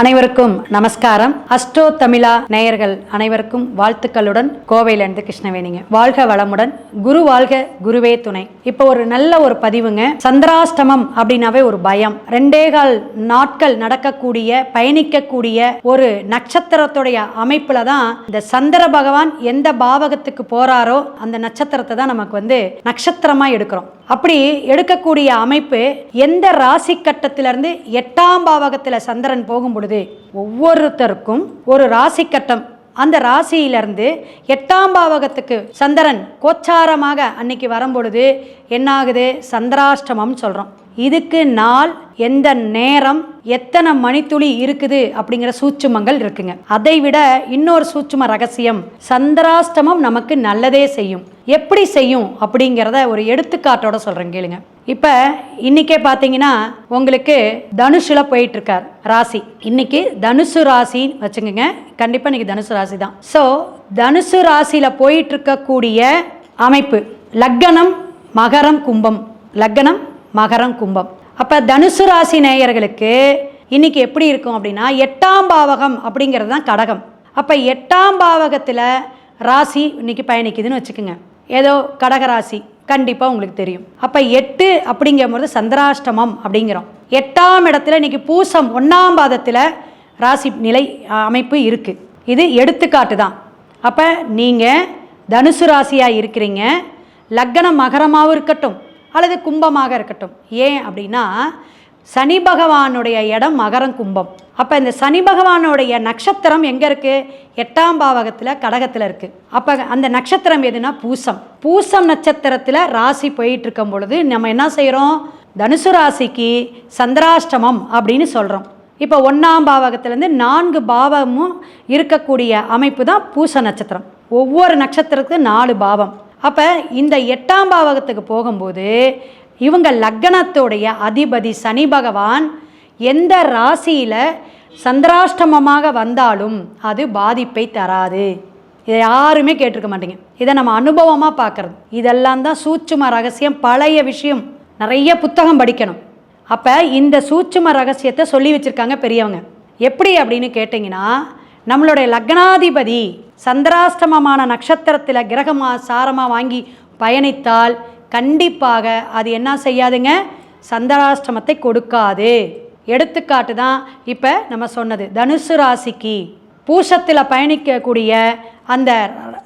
அனைவருக்கும் நமஸ்காரம். அஸ்ட்ரோ தமிழா நேயர்கள் அனைவருக்கும் வாழ்த்துக்களுடன் கோவையிலிருந்து கிருஷ்ணவேணிங்க. வாழ்க வளமுடன். குரு வாழ்க குருவே துணை. இப்போ ஒரு நல்ல ஒரு பதிவுங்க. சந்திராஷ்டமம் அப்படின்னாவே ஒரு பயம். ரெண்டே கால் நாட்கள் நடக்கக்கூடிய பயணிக்கக்கூடிய ஒரு நட்சத்திரத்துடைய அமைப்புல தான் இந்த சந்திர பகவான் எந்த பாவகத்துக்கு போறாரோ அந்த நட்சத்திரத்தை தான் நமக்கு வந்து நட்சத்திரமா எடுக்கிறோம். அப்படி எடுக்கக்கூடிய அமைப்பு எந்த ராசி கட்டத்திலிருந்து எட்டாம் பாவகத்தில் சந்திரன் போகும் பொழுது ஒவ்வொருத்தருக்கும் ஒரு ராசி கட்டம். அந்த ராசியிலிருந்து எட்டாம் பாவகத்துக்கு சந்திரன் கோச்சாரமாக அன்னைக்கு வரும்பொழுது என்னாகுது? சந்திராஷ்டமம் சொல்கிறோம் இதுக்கு நாள் எந்த நேரம் எத்தனை மணித்துளி இருக்குது அப்படிங்கிற சூட்சுமங்கள் இருக்குங்க. அதை விட இன்னொரு சூட்சும ரகசியம் சந்திராஷ்டமம் நமக்கு நல்லதே செய்யும். எப்படி செய்யும் அப்படிங்கிறத ஒரு எடுத்துக்காட்டோட சொல்கிறேன் கேளுங்க. இப்போ இன்னைக்கே பார்த்தீங்கன்னா உங்களுக்கு தனுஷில் போயிட்டுருக்கார் ராசி. இன்னைக்கு தனுசு ராசின்னு வச்சுக்கோங்க. கண்டிப்பாக இன்னைக்கு தனுசு ராசி தான். ஸோ தனுசு ராசியில் போயிட்டுருக்கக்கூடிய அமைப்பு லக்கணம் மகரம் கும்பம். லக்கணம் மகரம் கும்பம். அப்போ தனுசு ராசி நேயர்களுக்கு இன்னைக்கு எப்படி இருக்கும் அப்படின்னா எட்டாம் பாவகம் அப்படிங்கிறது தான் கடகம். அப்போ எட்டாம் பாவகத்தில் ராசி இன்னைக்கு பயணிக்குதுன்னு வச்சுக்கோங்க. ஏதோ கடக ராசி. கண்டிப்பாக உங்களுக்கு தெரியும். அப்போ எட்டு அப்படிங்கும்போது சந்திராஷ்டமம் அப்படிங்கிறோம். எட்டாம் இடத்துல இன்னைக்கு பூசம் ஒன்றாம் பாதத்தில் ராசி நிலை அமைப்பு இருக்குது இது எடுத்துக்காட்டு தான். அப்போ நீங்கள் தனுசு ராசியாக இருக்கிறீங்க. லக்கணம் மகரமாகவும் இருக்கட்டும் அல்லது கும்பமாக இருக்கட்டும். ஏன் அப்படின்னா சனி பகவானுடைய இடம் மகரம் கும்பம். அப்போ இந்த சனி பகவானுடைய நட்சத்திரம் எங்கே இருக்குது எட்டாம் பாவகத்தில் கடகத்தில் இருக்குது அப்போ அந்த நட்சத்திரம் எதுனா பூசம். பூசம் நட்சத்திரத்தில் ராசி போயிட்டு இருக்கும் பொழுது நம்ம என்ன செய்கிறோம் தனுசு ராசிக்கு சந்திராஷ்டமம் அப்படின்னு சொல்கிறோம் இப்போ ஒன்றாம் பாவகத்திலேருந்து நான்கு பாவமும் இருக்கக்கூடிய அமைப்பு தான் பூச நட்சத்திரம். ஒவ்வொரு நட்சத்திரத்துக்கு நாலு பாவம். அப்போ இந்த எட்டாம் பாவகத்துக்கு போகும்போது இவங்க லக்கணத்துடைய அதிபதி சனி பகவான் எந்த ராசியில் சந்திராஷ்டமமாக வந்தாலும் அது பாதிப்பை தராது. இதை யாருமே கேட்டிருக்க மாட்டீங்க. இதை நம்ம அனுபவமாக பார்க்குறது. இதெல்லாம் தான் சூட்சும ரகசியம். பழைய விஷயம். நிறைய புத்தகம் படிக்கணும். அப்போ இந்த சூட்சும ரகசியத்தை சொல்லி வச்சுருக்காங்க பெரியவங்க. எப்படி அப்படின்னு கேட்டிங்கன்னா நம்மளுடைய லக்னாதிபதி சந்திராஷ்டமமான நட்சத்திரத்தில் கிரகமாக சாரமாக வாங்கி பயணித்தால் கண்டிப்பாக அது என்ன செய்யாதுங்க? சந்திராஷ்டமத்தை கொடுக்காது. எடுத்துக்காட்டு தான் இப்போ நம்ம சொன்னது. தனுசு ராசிக்கு பூசத்தில் பயணிக்கக்கூடிய அந்த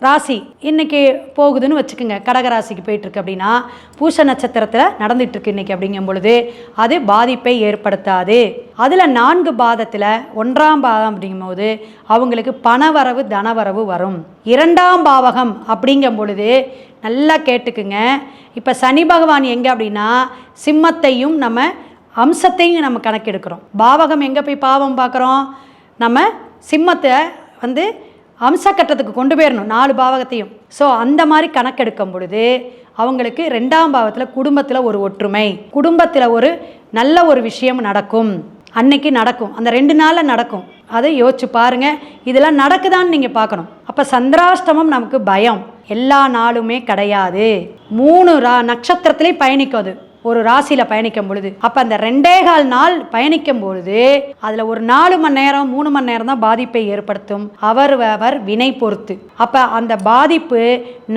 ராசி இன்னைக்கு போகுதுன்னு வச்சுக்கோங்க. கடக ராசிக்கு போயிட்டுருக்கு அப்படின்னா பூச நட்சத்திரத்தில் நடந்துட்டுருக்கு இன்னைக்கு அப்படிங்கும் பொழுது அது பாதிப்பை ஏற்படுத்தாது. அதில் நான்கு பாதத்தில் ஒன்றாம் பாதம் அப்படிங்கும்போது அவங்களுக்கு பணவரவு தனவரவு வரும். இரண்டாம் பாவகம் அப்படிங்கும் பொழுது நல்லா கேட்டுக்குங்க. இப்போ சனி பகவான் எங்கே அப்படின்னா சிம்மத்தையும் நம்ம அம்சத்தையும் நம்ம கணக்கெடுக்கிறோம். பாவகம் எங்கே போய் பாவம் பார்க்குறோம்? நம்ம சிம்மத்தை வந்து அம்சக்கட்டத்துக்கு கொண்டு போயிடணும் நாலு பாவகத்தையும். ஸோ அந்த மாதிரி கணக்கெடுக்கும் பொழுது அவங்களுக்கு ரெண்டாம் பாவத்தில் குடும்பத்தில் ஒரு ஒற்றுமை குடும்பத்தில் ஒரு நல்ல ஒரு விஷயம் நடக்கும். அன்னைக்கு நடக்கும். அந்த ரெண்டு நாளில் நடக்கும். அதை யோசிச்சு பாருங்க. இதெல்லாம் நடக்குதான்னு நீங்கள் பார்க்கணும். அப்போ சந்திராஷ்டமம் நமக்கு பயம். எல்லா நாளுமே கிடையாது. மூணு ரா நட்சத்திரத்துலேயும் பயணிக்கும் அது. ஒரு ராசியில் பயணிக்கும் பொழுது அப்போ அந்த ரெண்டே கால் நாள் பயணிக்கும் பொழுது அதில் ஒரு நாலு மணி நேரம் மூணு மணி நேரம் தான் பாதிப்பை ஏற்படுத்தும். அவர் அவர் வினை பொறுத்து. அப்போ அந்த பாதிப்பு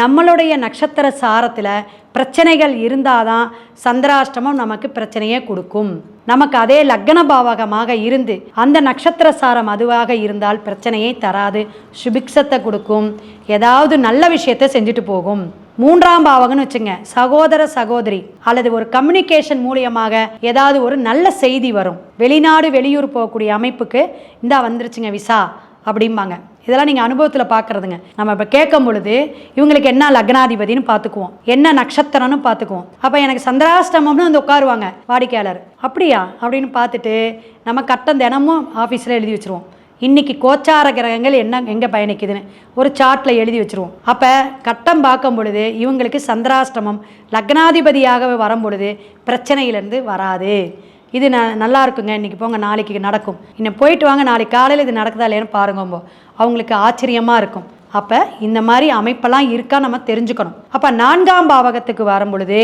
நம்மளுடைய நட்சத்திர சாரத்தில் பிரச்சனைகள் இருந்தால் தான் சந்திராஷ்டமம் நமக்கு பிரச்சனையே கொடுக்கும். நமக்கு அதே லக்ன பாவகமாக இருந்து அந்த நட்சத்திர சாரம் அதுவாக இருந்தால் பிரச்சனையை தராது. சுபிக்ஷத்தை கொடுக்கும். ஏதாவது நல்ல விஷயத்தை செஞ்சுட்டு போகும். மூன்றாம் பாவகம்னு வச்சுங்க சகோதர சகோதரி அல்லது ஒரு கம்யூனிகேஷன் மூலியமாக ஏதாவது ஒரு நல்ல செய்தி வரும். வெளிநாடு வெளியூர் போகக்கூடிய அமைப்புக்கு இந்தா வந்துருச்சுங்க விசா அப்படிம்பாங்க. இதெல்லாம் நீங்கள் அனுபவத்தில் பார்க்குறதுங்க நம்ம இப்போ கேட்கும் பொழுது இவங்களுக்கு என்ன லக்னாதிபதினு பார்த்துக்குவோம் என்ன நட்சத்திரம்னு பார்த்துக்குவோம் அப்போ எனக்கு சந்திராஷ்டமம்னு வந்து உட்காருவாங்க வாடிக்கையாளர். அப்படியா? அப்படின்னு பார்த்துட்டு நம்ம கட்டம் தினமும் ஆஃபீஸில் எழுதி வச்சுருவோம். இன்னைக்கு கோச்சார கிரகங்கள் என்ன எங்கே பயணிக்குதுன்னு ஒரு சார்ட்டில் எழுதி வச்சுருவோம். அப்போ கட்டம் பார்க்கும் பொழுது இவங்களுக்கு சந்திராஷ்டமம் லக்னாதிபதியாக வரும் பொழுது பிரச்சனையிலேருந்து வராது. இது ந நல்லா இருக்குங்க. இன்றைக்கி போங்க நாளைக்கு நடக்கும். இன்னும் போயிட்டு வாங்க நாளைக்கு காலையில் இது நடக்குதா இல்லையான்னு பாருங்கம்போ அவங்களுக்கு ஆச்சரியமாக இருக்கும். அப்போ இந்த மாதிரி அமைப்பெல்லாம் இருக்கா நம்ம தெரிஞ்சுக்கணும். அப்போ நான்காம் பாவகத்துக்கு வரும் பொழுது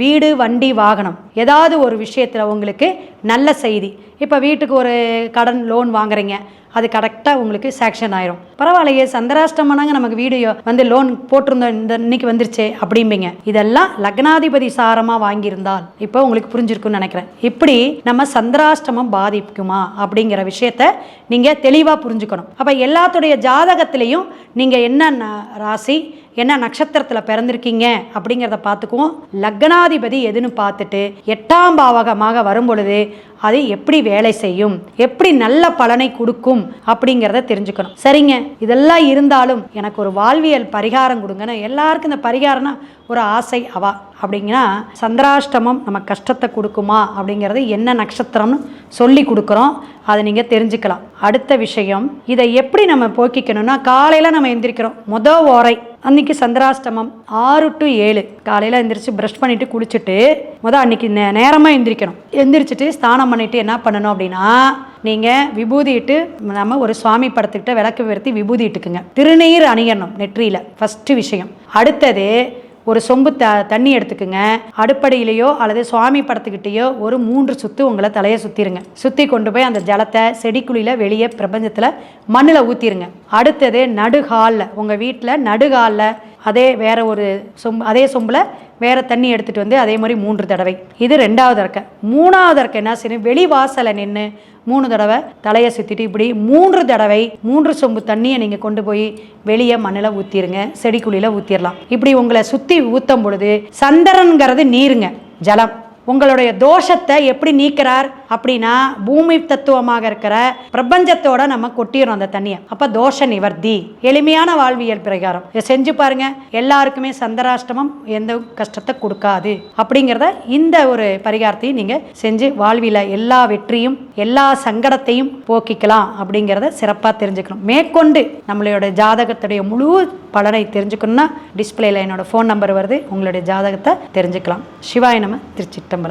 வீடு வண்டி வாகனம் ஏதாவது ஒரு விஷயத்தில் உங்களுக்கு நல்ல செய்தி. இப்போ வீட்டுக்கு ஒரு கடன் லோன் வாங்குறீங்க. அது கரெக்டாக உங்களுக்கு சேக்ஷன் ஆயிரும். பரவாயில்லையே சந்திராஷ்டமனாங்க நமக்கு வீடியோ வந்து லோன் போட்டிருந்தோம் இந்த இன்னைக்கு வந்துருச்சே அப்படிம்பீங்க. இதெல்லாம் லக்னாதிபதி சாரமாக வாங்கியிருந்தால் இப்போ உங்களுக்கு புரிஞ்சிருக்கும்னு நினைக்கிறேன். இப்படி நம்ம சந்திராஷ்டமம் பாதிக்குமா அப்படிங்கிற விஷயத்த நீங்கள் தெளிவாக புரிஞ்சுக்கணும். அப்போ எல்லாத்துடைய ஜாதகத்திலையும் நீங்கள் என்ன ராசி என்ன நட்சத்திரத்தில் பிறந்திருக்கீங்க அப்படிங்கிறத பார்த்துக்குவோம். லக்னாதிபதி எதுன்னு பார்த்துட்டு எட்டாம் பாவகமாக வரும் பொழுது அது எப்படி வேலை செய்யும் எப்படி நல்ல பலனை கொடுக்கும் அப்படிங்கிறத தெரிஞ்சுக்கணும். சரிங்க இதெல்லாம் இருந்தாலும் எனக்கு ஒரு வாழ்வியல் பரிகாரம் கொடுங்கன்னு எல்லாருக்கும் இந்த பரிகாரம்னா ஒரு ஆசை அவா அப்படிங்கன்னா சந்திராஷ்டமம் நம்ம கஷ்டத்தை கொடுக்குமா அப்படிங்கிறது என்ன நட்சத்திரம்னு சொல்லி கொடுக்குறோம். அதை நீங்கள் தெரிஞ்சுக்கலாம். அடுத்த விஷயம் இதை எப்படி நம்ம போக்கிக்கணும்னா காலையில் நம்ம எந்திரிக்கிறோம். முத ஓரை அன்னைக்கு சந்திராஷ்டமம் ஆறு டு ஏழு. காலையில் எந்திரிச்சு ப்ரஷ் பண்ணிவிட்டு குளிச்சுட்டு முத அன்றைக்கி நே நேரமாக எந்திரிக்கணும். எந்திரிச்சிட்டு ஸ்நானம் பண்ணிவிட்டு என்ன பண்ணணும் அப்படின்னா நீங்கள் விபூதி இட்டு நம்ம ஒரு சுவாமி படத்துக்கிட்ட விளக்கு உயர்த்தி விபூதி இட்டுக்குங்க. திருநீர் அணியணும் நெற்றியில் ஃபஸ்ட்டு விஷயம். அடுத்தது ஒரு சொம்பு த தண்ணி எடுத்துக்குங்க. அடுப்படையிலையோ அல்லது சுவாமி படத்துக்கிட்டேயோ ஒரு மூன்று சுத்து உங்களை தலையை சுற்றிருங்க சுற்றி கொண்டு போய் அந்த ஜலத்தை செடிக்குழியில் வெளியே பிரபஞ்சத்தில் மண்ணில் ஊற்றிருங்க அடுத்தது நடுகாலில் உங்கள் வீட்டில் நடுகாலில் அதே வேற ஒரு சொம்பு அதே சொம்பில் வேற தண்ணி எடுத்துகிட்டு வந்து அதே மாதிரி மூன்று தடவை. இது ரெண்டாவது இருக்க மூணாவது இருக்க என்ன செய்யணும்? வெளி வாசலை நின்று மூணு தடவை தலையை சுற்றிட்டு இப்படி மூன்று தடவை மூன்று சொம்பு தண்ணியை நீங்கள் கொண்டு போய் வெளியே மண்ணில் ஊற்றிடுங்க செடி குழியில் ஊற்றிடலாம் இப்படி உங்களை சுற்றி ஊற்றும் பொழுது சந்திரனுங்கிறது நீருங்க ஜலம். உங்களுடைய தோஷத்தை எப்படி நீக்கிறார் அப்படின்னா பூமி தத்துவமாக இருக்கிற பிரபஞ்சத்தோட நம்ம கொட்டிடுறோம் அந்த தண்ணியை. அப்ப தோஷ நிவர்த்தி. எளிமையான வாழ்வியல் பிரகாரம். இதை செஞ்சு பாருங்க. எல்லாருக்குமே சந்திராஷ்டமம் எந்த கஷ்டத்தை கொடுக்காது. அப்படிங்கிறத இந்த ஒரு பரிகாரத்தையும் நீங்க செஞ்சு வாழ்வியில் எல்லா வெற்றியும் எல்லா சங்கடத்தையும் போக்கிக்கலாம் அப்படிங்கிறத சிறப்பாக தெரிஞ்சுக்கணும். மேற்கொண்டு நம்மளுடைய ஜாதகத்துடைய முழு பலனை தெரிஞ்சுக்கணும்னா டிஸ்பிளேல என்னோட ஃபோன் நம்பர் வருது. உங்களுடைய ஜாதகத்தை தெரிஞ்சுக்கலாம். சிவாய நம i'm